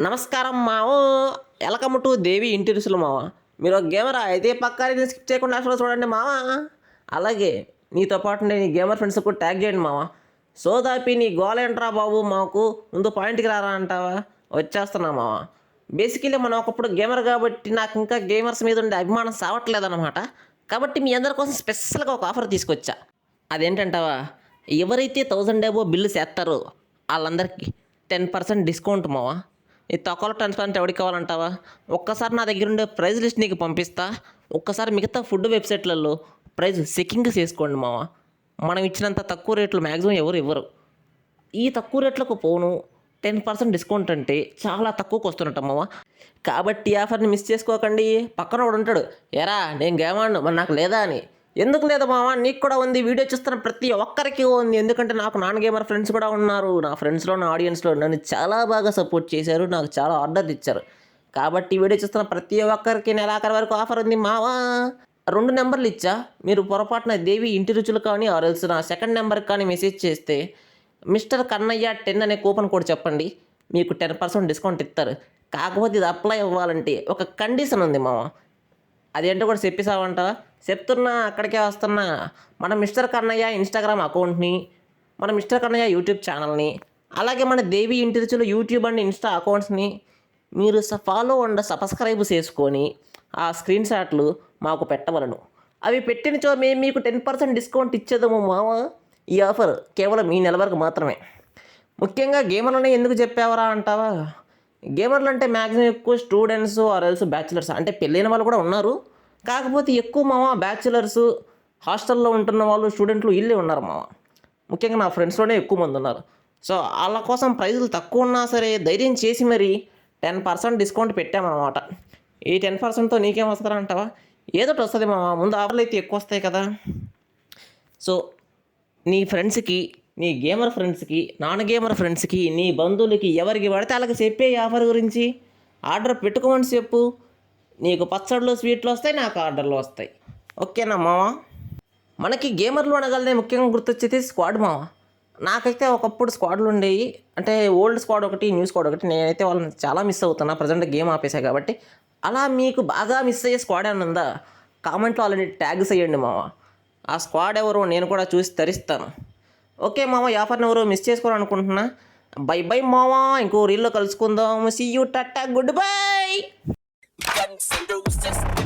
నమస్కారం మావ. Welcome to దేవి ఇంటి రుసులు మావ. మీరు ఒక గేమరా అయితే పక్కా స్కిప్ చేయకుండా అసలు చూడండి మావ. అలాగే నీతో పాటు నేను గేమర్ ఫ్రెండ్స్ కూడా ట్యాగ్ చేయండి మావ. సోదాపి నీ గోల ఏంట్రా బాబు మాకు? ముందు పాయింట్కి రారా అంటావా? వచ్చేస్తున్నా మావ. బేసికలీ మనం ఒకప్పుడు గేమర్ కాబట్టి నాకు ఇంకా గేమర్స్ మీద ఉండే అభిమానం సావట్లేదన్నమాట. కాబట్టి మీ అందరి కోసం స్పెషల్గా ఒక ఆఫర్ తీసుకొచ్చా. అదేంటంటావా? ఎవరైతే థౌజండ్ ఏబో బిల్లు చేస్తారో వాళ్ళందరికీ టెన్ పర్సెంట్ డిస్కౌంట్ మావా. ఈ తక్కువ ట్రాన్స్పరెంట్ ఎవరికి కావాలంటావా? ఒక్కసారి నా దగ్గర ఉండే ప్రైజ్ లిస్ట్ నీకు పంపిస్తా. ఒక్కసారి మిగతా ఫుడ్ వెబ్సైట్లలో ప్రైజ్ సెక్కింగ్ చేసుకోండి మావా. మనం ఇచ్చినంత తక్కువ రేట్లు మ్యాక్సిమం ఎవరు ఇవ్వరు. ఈ తక్కువ రేట్లకు పోను. టెన్ పర్సెంట్ డిస్కౌంట్ అంటే చాలా తక్కువకు వస్తున్నట్టు మావా. కాబట్టి ఆఫర్ని మిస్ చేసుకోకండి. పక్కన వాడు ఉంటాడు. ఎరా నేను గేమాను మరి నాకు లేదా అని. ఎందుకు లేదు మావా? నీకు కూడా ఉంది వీడియో చూస్తున్న ప్రతి ఒక్కరికి ఉంది. ఎందుకంటే నాకు నాన్ గేమర్ ఫ్రెండ్స్ కూడా ఉన్నారు. నా ఫ్రెండ్స్లో నా ఆడియన్స్లో నన్ను చాలా బాగా సపోర్ట్ చేశారు. నాకు చాలా ఆర్డర్ ఇచ్చారు. కాబట్టి వీడియో చూస్తున్న ప్రతి ఒక్కరికి నెలాఖరు వరకు ఆఫర్ ఉంది మావా? రెండు నెంబర్లు ఇచ్చా. మీరు పొరపాటున దేవి ఇంటి రుచులు కానీ ఆర్ఎల్స్ నా సెకండ్ నెంబర్కి కానీ మెసేజ్ చేస్తే మిస్టర్ కన్నయ్య టెన్ అనే కూపన్ కోడ్ చెప్పండి. మీకు టెన్ పర్సెంట్ డిస్కౌంట్ ఇస్తారు. కాకపోతే ఇది అప్లై అవ్వాలంటే ఒక కండిషన్ ఉంది మామ అదేంటో కూడా చెప్పేసావంటావా చెప్తున్నా అక్కడికే వస్తున్నా. మన మిస్టర్ కన్నయ్య ఇన్స్టాగ్రామ్ అకౌంట్ని మన మిస్టర్ కన్నయ్య యూట్యూబ్ ఛానల్ని అలాగే మన దేవి ఇంటి యూట్యూబ్ అండ్ ఇన్స్టా అకౌంట్స్ని మీరు ఫాలో అండ్ సబ్స్క్రైబ్ చేసుకొని ఆ స్క్రీన్ షాట్లు మాకు పెట్టవలను. అవి పెట్టినచో మేము మీకు టెన్ పర్సెంట్ డిస్కౌంట్ ఇచ్చేదము మామ ఈ ఆఫర్ కేవలం ఈ నెల వరకు మాత్రమే. ముఖ్యంగా గేమర్లని ఎందుకు చెప్పావరా అంటావా? గేమర్లు అంటే మ్యాక్సిమం ఎక్కువ స్టూడెంట్స్ ఆర్ ఎల్స్ బ్యాచులర్స్. అంటే పెళ్ళైన వాళ్ళు కూడా ఉన్నారు. కాకపోతే ఎక్కువ మామ బ్యాచులర్స్ హాస్టల్లో ఉంటున్న వాళ్ళు స్టూడెంట్లు ఇల్లే ఉన్నారు మామ. ముఖ్యంగా నా ఫ్రెండ్స్లోనే ఎక్కువ మంది ఉన్నారు. సో వాళ్ళ కోసం ప్రైజులు తక్కువ ఉన్నా సరే ధైర్యం చేసి మరి టెన్ పర్సెంట్ డిస్కౌంట్ పెట్టామన్నమాట. ఈ టెన్ పర్సెంట్తో నీకేం వస్తారా అంటావా? ఏదోటి వస్తుంది మామ. ముందు ఆఫర్లు అయితే ఎక్కువ వస్తాయి కదా. సో నీ ఫ్రెండ్స్కి నీ గేమర్ ఫ్రెండ్స్కి నాన్ గేమర్ ఫ్రెండ్స్కి నీ బంధువులకి ఎవరికి పడితే వాళ్ళకి చెప్పే ఈ ఆఫర్ గురించి ఆర్డర్ పెట్టుకోమని చెప్పు. నీకు పచ్చళ్ళు స్వీట్లు వస్తాయి నాకు ఆర్డర్లు వస్తాయి. ఓకేనా మావా? మనకి గేమర్లు అనగలనే ముఖ్యంగా గుర్తొచ్చేది స్క్వాడ్ మావా? నాకైతే ఒకప్పుడు స్క్వాడ్లు ఉండేవి. అంటే ఓల్డ్ స్క్వాడ్ ఒకటి న్యూ స్క్వాడ్ ఒకటి నేనైతే వాళ్ళని చాలా మిస్ అవుతున్నా. ప్రజెంట్ గేమ్ ఆపేసా కాబట్టి. అలా మీకు బాగా మిస్ అయ్యే స్క్వాడ్ అని ఉందా? కామెంట్లో ఆల్రెడీ ట్యాగ్స్ చేయండి మావా. ఆ స్క్వాడ్ ఎవరో నేను కూడా చూసి తరిస్తాను. ఓకే మామ యాఫర్ని ఎవరో మిస్ చేసుకోవాలనుకుంటున్నా. బై బై మావా ఇంకో రీల్లో కలుసుకుందాం. See you tata goodbye and roses,